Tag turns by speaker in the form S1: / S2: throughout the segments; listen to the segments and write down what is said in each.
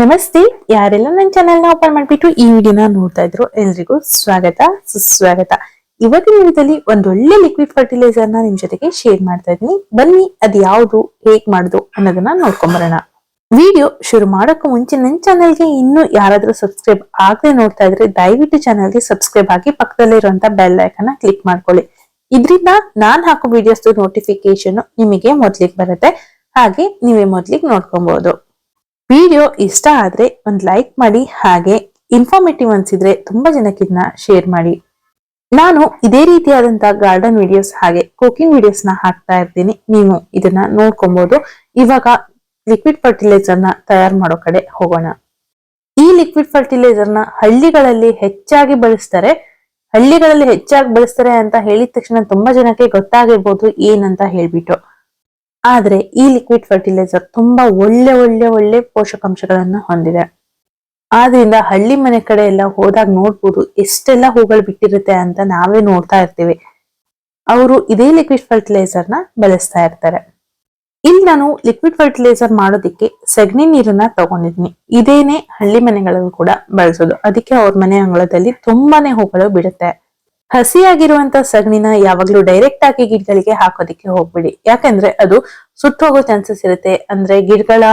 S1: ನಮಸ್ತೆ, ಯಾರೆಲ್ಲ ನನ್ನ ಚಾನೆಲ್ನ ಓಪನ್ ಮಾಡ್ಬಿಟ್ಟು ಈ ವಿಡಿಯೋನ ನೋಡ್ತಾ ಇದ್ರು ಎಲ್ರಿಗೂ ಸ್ವಾಗತ, ಸುಸ್ವಾಗತ. ಇವತ್ತಿನ ವಿಡಿಯೋದಲ್ಲಿ ಒಂದೊಳ್ಳೆ ಲಿಕ್ವಿಡ್ ಫರ್ಟಿಲೈಸರ್ನ ನಿಮ್ ಜೊತೆಗೆ ಶೇರ್ ಮಾಡ್ತಾ ಇದೀನಿ ಬನ್ನಿ, ಅದು ಯಾವುದು, ಹೇಗ್ ಮಾಡುದು ಅನ್ನೋದನ್ನ ನೋಡ್ಕೊಂಬರೋಣ. ವಿಡಿಯೋ ಶುರು ಮಾಡೋಕ್ಕೂ ಮುಂಚೆ ನನ್ನ ಚಾನೆಲ್ಗೆ ಇನ್ನೂ ಯಾರಾದ್ರೂ ಸಬ್ಸ್ಕ್ರೈಬ್ ಆಗದೆ ನೋಡ್ತಾ ಇದ್ರೆ ದಯವಿಟ್ಟು ಚಾನಲ್ಗೆ ಸಬ್ಸ್ಕ್ರೈಬ್ ಆಗಿ ಪಕ್ಕದಲ್ಲೇ ಇರುವಂತ ಬೆಲ್ ಐಕನ್ ಕ್ಲಿಕ್ ಮಾಡ್ಕೊಳ್ಳಿ. ಇದರಿಂದ ನಾನ್ ಹಾಕೋ ವಿಡಿಯೋಸ್ ನೋಟಿಫಿಕೇಶನ್ ನಿಮಗೆ ಮೊದ್ಲಿಗೆ ಬರುತ್ತೆ. ಹಾಗೆ ನೀವೇ ಮೊದ್ಲಿಗೆ ನೋಡ್ಕೊಬಹುದು ವಿಡಿಯೋ ಇಷ್ಟ ಆದ್ರೆ ಒಂದು ಲೈಕ್ ಮಾಡಿ, ಹಾಗೆ ಇನ್ಫಾರ್ಮೇಟಿವ್ ಅನ್ಸಿದ್ರೆ ತುಂಬಾ ಜನಕ್ಕೆ ಇದನ್ನ ಶೇರ್ ಮಾಡಿ. ನಾನು ಇದೇ ರೀತಿಯಾದಂತಹ ಗಾರ್ಡನ್ ವಿಡಿಯೋಸ್ ಹಾಗೆ ಕುಕಿಂಗ್ ವಿಡಿಯೋಸ್ನ ಹಾಕ್ತಾ ಇರ್ತೀನಿ. ನೀವು ಇದನ್ನ ನೋಡ್ಕೊಬಹುದು ಇವಾಗ ಲಿಕ್ವಿಡ್ ಫರ್ಟಿಲೈಸರ್ನ ತಯಾರು ಮಾಡೋ ಕಡೆ ಹೋಗೋಣ. ಈ ಲಿಕ್ವಿಡ್ ಫರ್ಟಿಲೈಸರ್ನ ಹಳ್ಳಿಗಳಲ್ಲಿ ಹೆಚ್ಚಾಗಿ ಬಳಸ್ತಾರೆ. ಹಳ್ಳಿಗಳಲ್ಲಿ ಹೆಚ್ಚಾಗಿ ಬಳಸ್ತಾರೆ ಅಂತ ಹೇಳಿದ ತಕ್ಷಣ ತುಂಬಾ ಜನಕ್ಕೆ ಗೊತ್ತಾಗಿರ್ಬೋದು ಏನಂತ ಹೇಳ್ಬಿಟ್ಟು. ಆದ್ರೆ ಈ ಲಿಕ್ವಿಡ್ ಫರ್ಟಿಲೈಸರ್ ತುಂಬಾ ಒಳ್ಳೆ ಒಳ್ಳೆ ಒಳ್ಳೆ ಪೋಷಕಾಂಶಗಳನ್ನ ಹೊಂದಿದೆ. ಆದ್ರಿಂದ ಹಳ್ಳಿ ಮನೆ ಕಡೆ ಎಲ್ಲ ಹೋದಾಗ ನೋಡ್ಬೋದು ಎಷ್ಟೆಲ್ಲ ಹೂಗಳು ಬಿಟ್ಟಿರುತ್ತೆ ಅಂತ ನಾವೇ ನೋಡ್ತಾ ಇರ್ತೀವಿ. ಅವರು ಇದೇ ಲಿಕ್ವಿಡ್ ಫರ್ಟಿಲೈಸರ್ನ ಬಳಸ್ತಾ ಇರ್ತಾರೆ. ಇಲ್ಲಿ ನಾನು ಲಿಕ್ವಿಡ್ ಫರ್ಟಿಲೈಸರ್ ಮಾಡೋದಿಕ್ಕೆ ಸಗಣಿ ನೀರನ್ನ ತಗೊಂಡಿದ್ನಿ ಇದೇನೆ ಹಳ್ಳಿ ಮನೆಗಳಲ್ಲೂ ಕೂಡ ಬಳಸೋದು. ಅದಕ್ಕೆ ಅವ್ರ ಮನೆ ಅಂಗಳದಲ್ಲಿ ತುಂಬಾನೇ ಹೂಗಳು ಬಿಡುತ್ತೆ. ಹಸಿಯಾಗಿರುವಂತ ಸಗಣಿನ ಯಾವಾಗ್ಲೂ ಡೈರೆಕ್ಟ್ ಆಗಿ ಗಿಡಗಳಿಗೆ ಹಾಕೋದಿಕ್ಕೆ ಹೋಗ್ಬಿಡಿ. ಯಾಕಂದ್ರೆ ಅದು ಸುಟ್ಟು ಹೋಗೋ ಚಾನ್ಸಸ್ ಇರುತ್ತೆ. ಅಂದ್ರೆ ಗಿಡಗಳ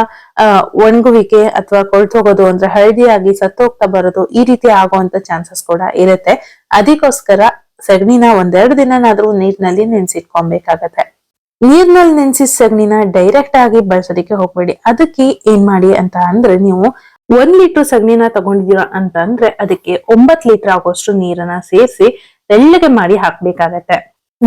S1: ಒಣಗುವಿಕೆ ಅಥವಾ ಕೊಳ್ತು ಹೋಗೋದು ಅಂದ್ರೆ ಹಳದಿಯಾಗಿ ಸತ್ತೋಗ್ತಾ ಬರೋದು ಈ ರೀತಿ ಆಗುವಂತ ಚಾನ್ಸಸ್ ಕೂಡ ಇರುತ್ತೆ. ಅದಕ್ಕೋಸ್ಕರ ಸಗಣಿನ ಒಂದೆರಡು ದಿನನಾದ್ರೂ ನೀರ್ನಲ್ಲಿ ನೆನ್ಸಿಟ್ಕೊಬೇಕಾಗತ್ತೆ. ನೀರ್ನಲ್ಲಿ ನೆನ್ಸಿದ ಸಗಣಿನ ಡೈರೆಕ್ಟ್ ಆಗಿ ಬಳಸೋದಿಕ್ಕೆ ಹೋಗ್ಬೇಡಿ. ಅದಕ್ಕೆ ಏನ್ ಮಾಡಿ ಅಂತ ಅಂದ್ರೆ ನೀವು ಒಂದ್ ಲೀಟರ್ ಸಗಣಿನ ತಗೊಂಡಿದೀರ ಅಂತ ಅಂದ್ರೆ ಅದಕ್ಕೆ ಒಂಬತ್ ಲೀಟರ್ ಆಗೋಷ್ಟು ನೀರನ್ನ ಸೇರಿಸಿ ತೆಳ್ಳಗೆ ಮಾಡಿ ಹಾಕ್ಬೇಕಾಗತ್ತೆ.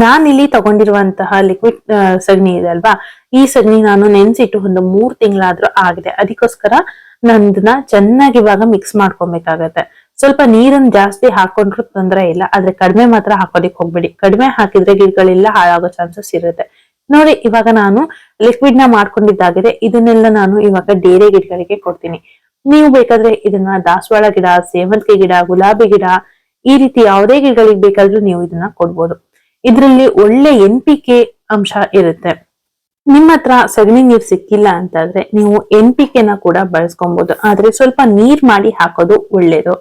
S1: ನಾನ್ ಇಲ್ಲಿ ತಗೊಂಡಿರುವಂತಹ ಲಿಕ್ವಿಡ್ ಸಗಣಿ ಇದೆ ಅಲ್ವಾ? ಈ ಸಗಣಿ ನಾನು ನೆನ್ಸಿಟ್ಟು ಒಂದು ಮೂರ್ ತಿಂಗಳಾದ್ರೂ ಆಗಿದೆ. ಅದಕ್ಕೋಸ್ಕರ ನಂದನ್ನ ಚೆನ್ನಾಗಿ ಇವಾಗ ಮಿಕ್ಸ್ ಮಾಡ್ಕೊಬೇಕಾಗತ್ತೆ. ಸ್ವಲ್ಪ ನೀರನ್ನ ಜಾಸ್ತಿ ಹಾಕೊಂಡ್ರು ತೊಂದರೆ ಇಲ್ಲ. ಆದ್ರೆ ಕಡಿಮೆ ಮಾತ್ರ ಹಾಕೋದಿಕ್ ಹೋಗ್ಬೇಡಿ. ಕಡಿಮೆ ಹಾಕಿದ್ರೆ ಗಿಡಗಳೆಲ್ಲ ಹಾಳಾಗೋ ಚಾನ್ಸಸ್ ಇರುತ್ತೆ. ನೋಡಿ, ಇವಾಗ ನಾನು ಲಿಕ್ವಿಡ್ನ ಮಾಡ್ಕೊಂಡಿದ್ದಾಗಿದೆ. ಇದನ್ನೆಲ್ಲ ನಾನು ಇವಾಗ ಡೇರೆ ಗಿಡಗಳಿಗೆ ಕೊಡ್ತೀನಿ. ನೀವು ಬೇಕಾದ್ರೆ ಇದನ್ನ ದಾಸವಾಳ ಗಿಡ, ಸೇವಂತಿಗೆ ಗಿಡ, ಗುಲಾಬಿ ಗಿಡ ಈ ರೀತಿ ಯಾವುದೇ ಗಿಡಗಳಿಗೆ ಬೇಕಾದ್ರೂ ನೀವು ಇದನ್ನ ಕೊಡ್ಬೋದು. ಇದರಲ್ಲಿ ಒಳ್ಳೆ ಎನ್ ಪಿ ಅಂಶ ಇರುತ್ತೆ. ನಿಮ್ಮ ಹತ್ರ ಸಗಣಿ ನೀರ್ ಸಿಕ್ಕಿಲ್ಲ ಅಂತಂದ್ರೆ ನೀವು ಎನ್ ಪಿ ಕೆನ ಕೂಡ ಬಳಸ್ಕೊಬಹುದು ಆದ್ರೆ ಸ್ವಲ್ಪ ನೀರ್ ಮಾಡಿ ಹಾಕೋದು ಒಳ್ಳೇದು.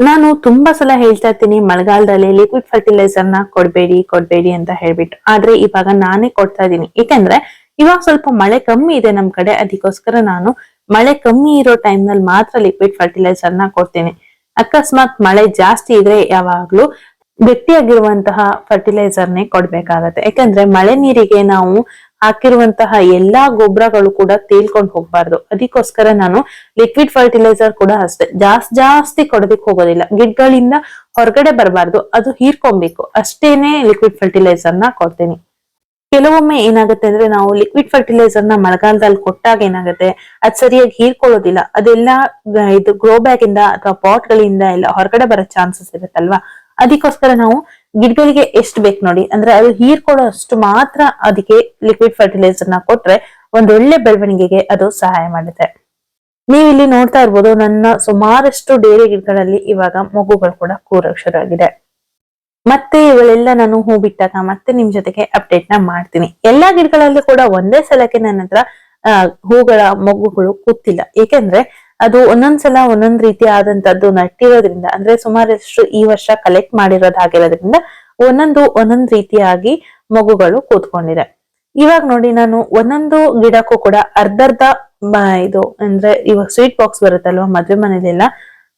S1: ನಾನು ತುಂಬಾ ಸಲ ಹೇಳ್ತಾ ಇರ್ತೀನಿ, ಮಳೆಗಾಲದಲ್ಲಿ ಲಿಕ್ವಿಡ್ ಫರ್ಟಿಲೈಸರ್ನ ಕೊಡ್ಬೇಡಿ ಕೊಡ್ಬೇಡಿ ಅಂತ ಹೇಳ್ಬಿಟ್ಟು. ಆದ್ರೆ ಇವಾಗ ನಾನೇ ಕೊಡ್ತಾ ಇದ್ದೀನಿ. ಯಾಕಂದ್ರೆ ಇವಾಗ ಸ್ವಲ್ಪ ಮಳೆ ಕಮ್ಮಿ ಇದೆ ನಮ್ ಕಡೆ, ಅದಕ್ಕೋಸ್ಕರ ನಾನು ಮಳೆ ಕಮ್ಮಿ ಇರೋ ಟೈಮ್ನಲ್ಲಿ ಮಾತ್ರ ಲಿಕ್ವಿಡ್ ಫರ್ಟಿಲೈಸರ್ನ ಕೊಡ್ತೀನಿ. ಅಕಸ್ಮಾತ್ ಮಳೆ ಜಾಸ್ತಿ ಇದ್ರೆ ಯಾವಾಗ್ಲೂ ಗಟ್ಟಿಯಾಗಿರುವಂತಹ ಫರ್ಟಿಲೈಸರ್ ನೇ ಕೊಡ್ಬೇಕಾಗತ್ತೆ. ಯಾಕಂದ್ರೆ ಮಳೆ ನೀರಿಗೆ ನಾವು ಹಾಕಿರುವಂತಹ ಎಲ್ಲಾ ಗೊಬ್ಬರಗಳು ಕೂಡ ತೇಲ್ಕೊಂಡು ಹೋಗ್ಬಾರ್ದು. ಅದಕ್ಕೋಸ್ಕರ ನಾನು ಲಿಕ್ವಿಡ್ ಫರ್ಟಿಲೈಸರ್ ಕೂಡ ಅಷ್ಟೇ. ಜಾಸ್ತಿ ಜಾಸ್ತಿ ಕೊಡೋದಕ್ಕೆ ಹೋಗೋದಿಲ್ಲ. ಗಿಡಗಳಿಂದ ಹೊರಗಡೆ ಬರಬಾರ್ದು. ಅದು ಹೀರ್ಕೊಬೇಕು. ಅಷ್ಟೇನೆ ಲಿಕ್ವಿಡ್ ಫರ್ಟಿಲೈಸರ್ನ ಕೊಡ್ತೀನಿ. ಕೆಲವೊಮ್ಮೆ ಏನಾಗುತ್ತೆ ಅಂದ್ರೆ ನಾವು ಲಿಕ್ವಿಡ್ ಫರ್ಟಿಲೈಸರ್ನ ಮಳೆಗಾಲದಲ್ಲಿ ಕೊಟ್ಟಾಗ ಏನಾಗುತ್ತೆ? ಅದ್ ಸರಿಯಾಗಿ ಹೀರ್ಕೊಳ್ಳೋದಿಲ್ಲ. ಅದೆಲ್ಲ ಇದು ಗ್ರೋ ಬ್ಯಾಗ್ ಇಂದ ಅಥವಾ ಪಾಟ್ ಗಳಿಂದ ಎಲ್ಲ ಹೊರಗಡೆ ಬರೋ ಚಾನ್ಸಸ್ ಇರುತ್ತಲ್ವಾ? ಅದಕ್ಕೋಸ್ಕರ ನಾವು ಗಿಡಗಳಿಗೆ ಎಷ್ಟು ಬೇಕು ನೋಡಿ. ಅಂದ್ರೆ ಅದು ಹೀರ್ಕೊಳ್ಳೋ ಅಷ್ಟು ಮಾತ್ರ ಅದಕ್ಕೆ ಲಿಕ್ವಿಡ್ ಫರ್ಟಿಲೈಸರ್ನ ಕೊಟ್ರೆ ಒಂದೊಳ್ಳೆ ಬೆಳವಣಿಗೆಗೆ ಅದು ಸಹಾಯ ಮಾಡುತ್ತೆ. ನೀವು ಇಲ್ಲಿ ನೋಡ್ತಾ ಇರ್ಬೋದು, ನನ್ನ ಸುಮಾರಷ್ಟು ಡೇರೆ ಗಿಡಗಳಲ್ಲಿ ಇವಾಗ ಮಗುಗಳು ಕೂಡ ಕೂರಕ್ಷರಾಗಿದೆ ಮತ್ತೆ ಇವಳೆಲ್ಲ ನಾನು ಹೂ ಬಿಟ್ಟಾಗ ಮತ್ತೆ ನಿಮ್ ಜೊತೆಗೆ ಅಪ್ಡೇಟ್ನ ಮಾಡ್ತೀನಿ. ಎಲ್ಲಾ ಗಿಡಗಳಲ್ಲಿ ಕೂಡ ಒಂದೇ ಸಲಕ್ಕೆ ನನ್ನ ಹತ್ರ ಹೂಗಳ ಮೊಗ್ಗುಗಳು ಕೂತಿಲ್ಲ. ಏಕೆಂದ್ರೆ ಅದು ಒಂದೊಂದ್ಸಲ ಒಂದೊಂದ್ ರೀತಿ ಆದಂತದ್ದು ನಟ್ಟಿರೋದ್ರಿಂದ, ಅಂದ್ರೆ ಸುಮಾರಷ್ಟು ಈ ವರ್ಷ ಕಲೆಕ್ಟ್ ಮಾಡಿರೋದಾಗಿರೋದ್ರಿಂದ ಒಂದೊಂದು ಒಂದೊಂದ್ ರೀತಿಯಾಗಿ ಮಗುಗಳು ಕೂತ್ಕೊಂಡಿದೆ. ಇವಾಗ ನೋಡಿ ನಾನು ಒಂದೊಂದು ಗಿಡಕ್ಕೂ ಕೂಡ ಅರ್ಧರ್ಧ ಇದು ಅಂದ್ರೆ ಇವಾಗ ಸ್ವೀಟ್ ಬಾಕ್ಸ್ ಬರುತ್ತಲ್ವಾ ಮದ್ವೆ ಮನೇಲೆಲ್ಲ,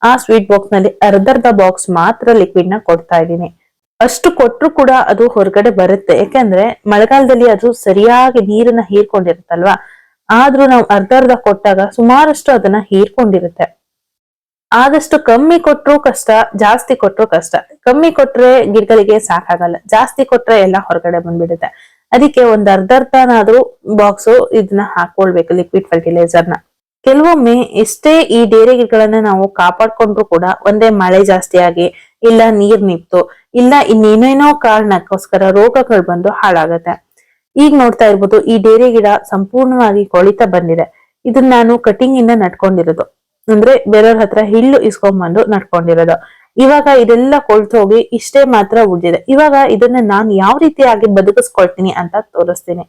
S1: ಆ ಸ್ವೀಟ್ ಬಾಕ್ಸ್ನಲ್ಲಿ ಅರ್ಧರ್ಧ ಬಾಕ್ಸ್ ಮಾತ್ರ ಲಿಕ್ವಿಡ್ನ ಕೊಡ್ತಾ ಇದ್ದೀನಿ. ಅಷ್ಟು ಕೊಟ್ಟರು ಕೂಡ ಅದು ಹೊರಗಡೆ ಬರುತ್ತೆ. ಯಾಕೆಂದ್ರೆ ಮಳೆಗಾಲದಲ್ಲಿ ಅದು ಸರಿಯಾಗಿ ನೀರನ್ನ ಹೀರ್ಕೊಂಡಿರುತ್ತಲ್ವಾ? ಆದ್ರೂ ನಾವು ಅರ್ಧ ಅರ್ಧ ಕೊಟ್ಟಾಗ ಸುಮಾರಷ್ಟು ಅದನ್ನ ಹೀರ್ಕೊಂಡಿರುತ್ತೆ. ಆದಷ್ಟು ಕಮ್ಮಿ ಕೊಟ್ರು ಕಷ್ಟ, ಜಾಸ್ತಿ ಕೊಟ್ರು ಕಷ್ಟ. ಕಮ್ಮಿ ಕೊಟ್ರೆ ಗಿಡಗಳಿಗೆ ಸಾಕಾಗಲ್ಲ. ಜಾಸ್ತಿ ಕೊಟ್ರೆ ಎಲ್ಲ ಹೊರಗಡೆ ಬಂದ್ಬಿಡುತ್ತೆ. ಅದಕ್ಕೆ ಒಂದ್ ಅರ್ಧ ಅರ್ಧನಾದ್ರೂ ಬಾಕ್ಸ್ ಇದನ್ನ ಹಾಕೊಳ್ಬೇಕು ಲಿಕ್ವಿಡ್ ಫರ್ಟಿಲೈಸರ್ನ ಕೆಲವೊಮ್ಮೆ ಎಷ್ಟೇ ಈ ಡೇರೆ ಗಿಡಗಳನ್ನ ನಾವು ಕಾಪಾಡ್ಕೊಂಡ್ರು ಕೂಡ ಒಂದೇ ಮಳೆ ಜಾಸ್ತಿ ಆಗಿ ಇಲ್ಲ ನೀರ್ ನಿಂತು, ಇಲ್ಲ ಇನ್ನೇನೇನೋ ಕಾರಣಕ್ಕೋಸ್ಕರ ರೋಗಗಳು ಬಂದು ಹಾಳಾಗತ್ತೆ. ಈಗ ನೋಡ್ತಾ ಇರ್ಬೋದು ಈ ಡೇರೆ ಗಿಡ ಸಂಪೂರ್ಣವಾಗಿ ಕೊಳಿತಾ ಬಂದಿದೆ. ಇದನ್ನ ನಾನು ಕಟಿಂಗ್ ಇಂದ ನಟ್ಕೊಂಡಿರೋದು ಅಂದ್ರೆ ಬೇರೆಯವ್ರ ಹತ್ರ ಹಿಳ್ಳು ಇಸ್ಕೊಂಡ್ಬಂದು ನಟ್ಕೊಂಡಿರೋದು ಇವಾಗ ಇದೆಲ್ಲ ಕೊಳ್ತು ಹೋಗಿ ಇಷ್ಟೇ ಮಾತ್ರ ಉಳಿದಿದೆ. ಇವಾಗ ಇದನ್ನ ನಾನು ಯಾವ ರೀತಿಯಾಗಿ ಬದುಕಿಸ್ಕೊಳ್ತೀನಿ ಅಂತ ತೋರಿಸ್ತೀನಿ.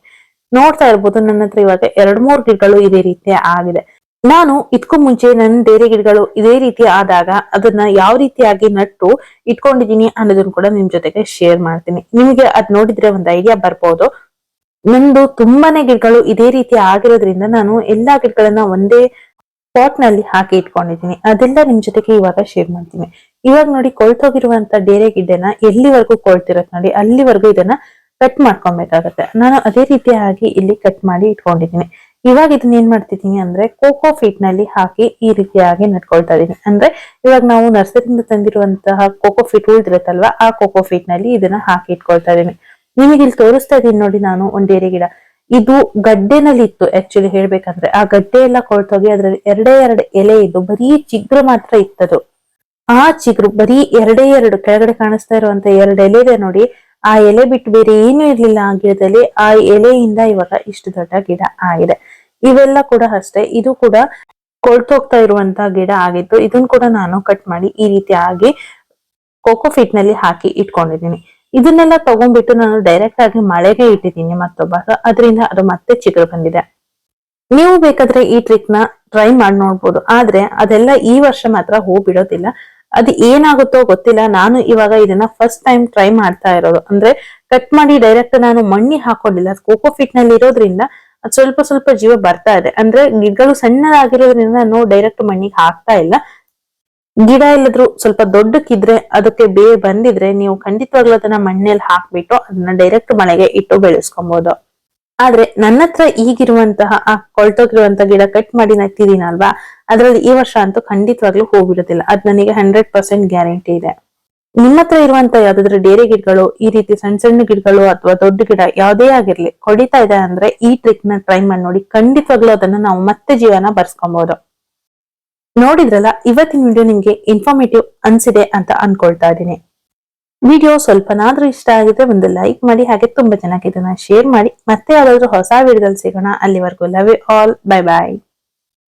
S1: ನೋಡ್ತಾ ಇರ್ಬೋದು ನನ್ನ ಹತ್ರ ಇವಾಗ ಎರಡ್ ಮೂರ್ ಗಿಡಗಳು ಇದೇ ರೀತಿ ಆಗಿದೆ. ನಾನು ಇದಕ್ಕೂ ಮುಂಚೆ ನನ್ನ ಡೇರೆ ಗಿಡಗಳು ಇದೇ ರೀತಿ ಆದಾಗ ಅದನ್ನ ಯಾವ ರೀತಿಯಾಗಿ ನಟ್ಟು ಇಟ್ಕೊಂಡಿದೀನಿ ಅನ್ನೋದನ್ನ ಕೂಡ ನಿಮ್ ಜೊತೆಗೆ ಶೇರ್ ಮಾಡ್ತೀನಿ. ನಿಮಗೆ ಅದ್ ನೋಡಿದ್ರೆ ಒಂದು ಐಡಿಯಾ ಬರ್ಬೋದು. ನಂದು ತುಂಬಾನೇ ಗಿಡಗಳು ಇದೇ ರೀತಿ ಆಗಿರೋದ್ರಿಂದ ನಾನು ಎಲ್ಲಾ ಗಿಡಗಳನ್ನ ಒಂದೇ ಪಾಟ್ನಲ್ಲಿ ಹಾಕಿ ಇಟ್ಕೊಂಡಿದ್ದೀನಿ ಅದೆಲ್ಲ ನಿಮ್ ಜೊತೆಗೆ ಇವಾಗ ಶೇರ್ ಮಾಡ್ತೀನಿ. ಇವಾಗ ನೋಡಿ ಕೊಳ್ತೋಗಿರುವಂತ ಡೇರೆ ಗಿಡನ ಎಲ್ಲಿವರೆಗೂ ಕೊಳ್ತಿರತ್ ನೋಡಿ, ಅಲ್ಲಿವರೆಗೂ ಇದನ್ನ ಕಟ್ ಮಾಡ್ಕೊಬೇಕಾಗತ್ತೆ. ನಾನು ಅದೇ ರೀತಿಯಾಗಿ ಇಲ್ಲಿ ಕಟ್ ಮಾಡಿ ಇಟ್ಕೊಂಡಿದ್ದೀನಿ ಇವಾಗ ಇದನ್ನ ಏನ್ ಮಾಡ್ತಿದ್ದೀನಿ ಅಂದ್ರೆ ಕೋಕೋ ಫೀಟ್ನಲ್ಲಿ ಹಾಕಿ ಈ ರೀತಿಯಾಗಿ ನಟ್ಕೊಳ್ತಾ ಇದೀನಿ. ಅಂದ್ರೆ ಇವಾಗ ನಾವು ನರ್ಸರಿಯಿಂದ ತಂದಿರುವಂತಹ ಕೋಕೋ ಫೀಟ್ ಉಳಿದಿರುತ್ತಲ್ವಾ, ಆ ಕೋಕೋ ಫೀಟ್ನಲ್ಲಿ ಇದನ್ನ ಹಾಕಿ ಇಟ್ಕೊಳ್ತಾ ಇದೀನಿ. ನಿಮಗೆ ಇಲ್ಲಿ ತೋರಿಸ್ತಾ ಇದೀನಿ ನೋಡಿ ನಾನು ಒಂದೇರಿ ಗಿಡ. ಇದು ಗಡ್ಡೆನಲ್ಲಿ ಇತ್ತು ಆಕ್ಚುಲಿ ಹೇಳ್ಬೇಕಂದ್ರೆ. ಆ ಗಡ್ಡೆ ಎಲ್ಲ ಕೊಳ್ತೋಗಿ ಅದ್ರಲ್ಲಿ ಎರಡೇ ಎರಡು ಎಲೆ ಇದ್ದು ಬರೀ ಚಿಗ್ರು ಮಾತ್ರ ಇತ್ತದು. ಆ ಚಿಗುರು ಬರೀ ಎರಡೇ ಎರಡು, ಕೆಳಗಡೆ ಕಾಣಿಸ್ತಾ ಇರುವಂತ ಎರಡು ಎಲೆ ಇದೆ ನೋಡಿ, ಆ ಎಲೆ ಬಿಟ್ಟು ಬೇರೆ ಏನು ಇರ್ಲಿಲ್ಲ ಆ ಗಿಡದಲ್ಲಿ, ಆ ಎಲೆಯಿಂದ ಇವಾಗ ಇಷ್ಟು ದೊಡ್ಡ ಗಿಡ ಆಗಿದೆ. ಇವೆಲ್ಲ ಕೂಡ ಅಷ್ಟೇ. ಇದು ಕೂಡ ಕೊಳ್ತೋಗ್ತಾ ಇರುವಂತ ಗಿಡ ಆಗಿತ್ತು ಇದನ್ನ ಕೂಡ ನಾನು ಕಟ್ ಮಾಡಿ ಈ ರೀತಿ ಆಗಿ ಕೋಕೋ ಫಿಟ್ನಲ್ಲಿ ಹಾಕಿ ಇಟ್ಕೊಂಡಿದ್ದೀನಿ. ಇದನ್ನೆಲ್ಲ ತಗೊಂಡ್ಬಿಟ್ಟು ನಾನು ಡೈರೆಕ್ಟ್ ಆಗಿ ಮಳೆಗೆ ಇಟ್ಟಿದ್ದೀನಿ ಮತ್ತೊಬ್ಬ. ಅದರಿಂದ ಅದು ಮತ್ತೆ ಚಿಗುರು ಬಂದಿದೆ. ನೀವು ಬೇಕಾದ್ರೆ ಈ ಟ್ರಿಕ್ನ ಟ್ರೈ ಮಾಡಿ ನೋಡ್ಬೋದು. ಆದ್ರೆ ಅದೆಲ್ಲ ಈ ವರ್ಷ ಮಾತ್ರ ಹೂ ಬಿಡೋದಿಲ್ಲ. ಅದು ಏನಾಗುತ್ತೋ ಗೊತ್ತಿಲ್ಲ. ನಾನು ಇವಾಗ ಇದನ್ನ ಫಸ್ಟ್ ಟೈಮ್ ಟ್ರೈ ಮಾಡ್ತಾ ಇರೋದು. ಅಂದ್ರೆ ಕಟ್ ಮಾಡಿ ಡೈರೆಕ್ಟ್ ನಾನು ಮಣ್ಣಿ ಹಾಕೊಂಡಿಲ್ಲ. ಕೋಕೋ ಫಿಟ್ನಲ್ಲಿ ಇರೋದ್ರಿಂದ ಅದ್ ಸ್ವಲ್ಪ ಸ್ವಲ್ಪ ಜೀವ ಬರ್ತಾ ಇದೆ. ಅಂದ್ರೆ ಗಿಡಗಳು ಸಣ್ಣದಾಗಿರೋದ್ರಿಂದ ನಾವು ಡೈರೆಕ್ಟ್ ಮಣ್ಣಿಗೆ ಹಾಕ್ತಾ ಇಲ್ಲ. ಗಿಡ ಇಲ್ಲದ್ರು ಸ್ವಲ್ಪ ದೊಡ್ಡಕ್ಕಿದ್ರೆ ಅದಕ್ಕೆ ಬೇ ಬಂದಿದ್ರೆ ನೀವು ಖಂಡಿತವಾಗ್ಲೂ ಅದನ್ನ ಮಣ್ಣಲ್ಲಿ ಹಾಕ್ಬಿಟ್ಟು ಅದನ್ನ ಡೈರೆಕ್ಟ್ ಮಳೆಗೆ ಇಟ್ಟು ಬೆಳೆಸ್ಕೊಬಹುದು ಆದ್ರೆ ನನ್ನ ಹತ್ರ ಈಗಿರುವಂತಹ ಆ ಕೊಳ್ತೋಗಿರುವಂತಹ ಗಿಡ ಕಟ್ ಮಾಡಿ ನಟ್ಟಿದೀನಲ್ವಾ ಅದ್ರಲ್ಲಿ ಈ ವರ್ಷ ಅಂತೂ ಖಂಡಿತವಾಗ್ಲೂ ಹೋಗ್ಬಿಡೋದಿಲ್ಲ ಅದ್ ನನಗೆ ಹಂಡ್ರೆಡ್ ಪರ್ಸೆಂಟ್ ಗ್ಯಾರಂಟಿ ಇದೆ. ನಿಮ್ಮ ಹತ್ರ ಇರುವಂತ ಯಾವ್ದಾದ್ರು ಡೇರೆ ಗಿಡಗಳು, ಈ ರೀತಿ ಸಣ್ಣ ಸಣ್ಣ ಗಿಡಗಳು ಅಥವಾ ದೊಡ್ಡ ಗಿಡ ಯಾವುದೇ ಆಗಿರ್ಲಿ ಕೊಡಿತಾ ಇದೆ ಅಂದ್ರೆ ಈ ಟ್ರಿಕ್ನ ಟ್ರೈ ಮಾಡಿ ನೋಡಿ. ಖಂಡಿತವಾಗ್ಲೂ ಅದನ್ನ ನಾವು ಮತ್ತೆ ಜೀವನ ಬರ್ಸ್ಕೊಬಹುದು ನೋಡಿದ್ರಲ್ಲ, ಇವತ್ತಿನ ವಿಡಿಯೋ ನಿಮ್ಗೆ ಇನ್ಫಾರ್ಮೇಟಿವ್ ಅನ್ಸಿದೆ ಅಂತ ಅನ್ಕೊಳ್ತಾ ಇದ್ದೀನಿ. ವಿಡಿಯೋ ಸ್ವಲ್ಪನಾದ್ರೂ ಇಷ್ಟ ಆಗಿದ್ರೆ ಒಂದು ಲೈಕ್ ಮಾಡಿ, ಹಾಗೆ ತುಂಬಾ ಚೆನ್ನಾಗಿ ಇದನ್ನ ಶೇರ್ ಮಾಡಿ. ಮತ್ತೆ ಯಾವ್ದಾದ್ರು ಹೊಸ ವಿಡಿಯೋದಲ್ಲಿ ಸಿಗೋಣ. ಅಲ್ಲಿವರೆಗೂ love you all bye bye